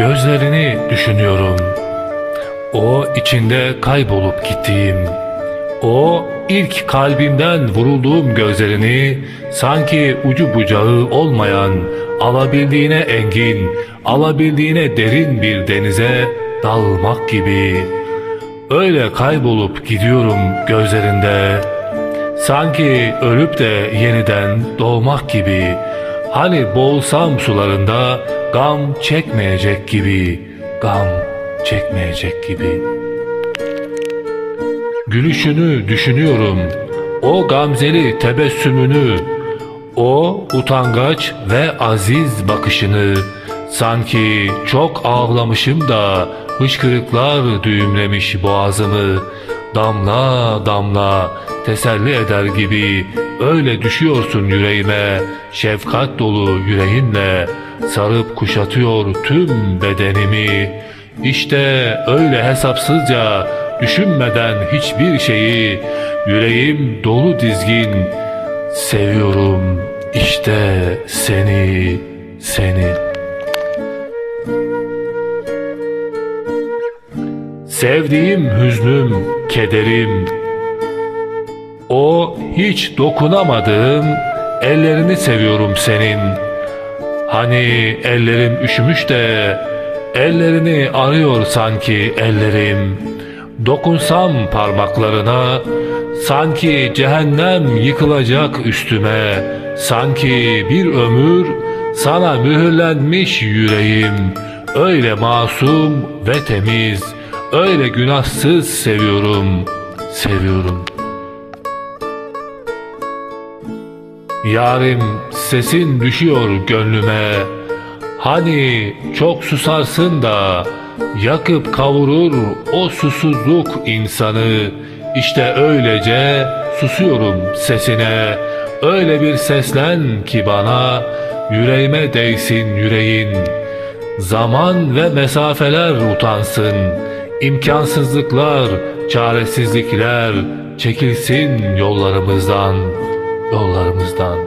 gözlerini düşünüyorum. O içinde kaybolup gittiğim, o ilk kalbimden vurulduğum gözlerini sanki ucu bucağı olmayan, alabildiğine engin, alabildiğine derin bir denize dalmak gibi. Öyle kaybolup gidiyorum gözlerinde. Sanki ölüp de yeniden doğmak gibi. Hani boğulsam sularında gam çekmeyecek gibi. Gam çekmeyecek gibi. Gülüşünü düşünüyorum. O gamzeli tebessümünü, o utangaç ve aziz bakışını. Sanki çok ağlamışım da hıçkırıklar düğümlemiş boğazımı. Damla damla teselli eder gibi öyle düşüyorsun yüreğime. Şefkat dolu yüreğinle sarıp kuşatıyor tüm bedenimi. İşte öyle hesapsızca düşünmeden hiçbir şeyi yüreğim dolu dizgin seviyorum işte seni seni Sevdiğim hüznüm, kederim. O hiç dokunamadığım ellerini seviyorum senin. Hani ellerim üşümüş de ellerini arıyor sanki ellerim. Dokunsam parmaklarına sanki cehennem yıkılacak üstüme. Sanki bir ömür sana mühürlenmiş yüreğim. Öyle masum ve temiz öyle günahsız seviyorum seviyorum. Yarim sesin düşüyor gönlüme. Hani çok susarsın da yakıp kavurur o susuzluk insanı. İşte öylece susuyorum sesine. Öyle bir seslen ki bana yüreğime değsin yüreğin. Zaman ve mesafeler utansın imkansızlıklar, çaresizlikler çekilsin yollarımızdan, yollarımızdan.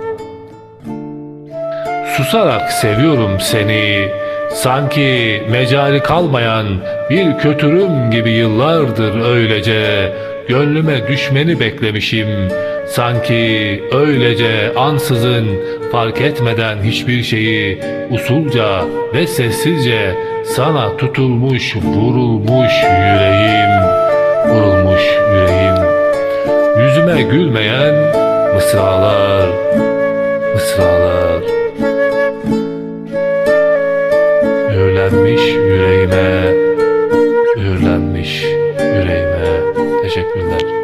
Susarak seviyorum seni. Sanki mecali kalmayan bir kötürüm gibi yıllardır öylece gönlüme düşmeni beklemişim. Sanki öylece ansızın fark etmeden hiçbir şeyi usulca ve sessizce sana tutulmuş vurulmuş yüreğim vurulmuş yüreğim yüzüme gülmeyen mısralar mısralar mühürlenmiş yüreğime. Teşekkürler.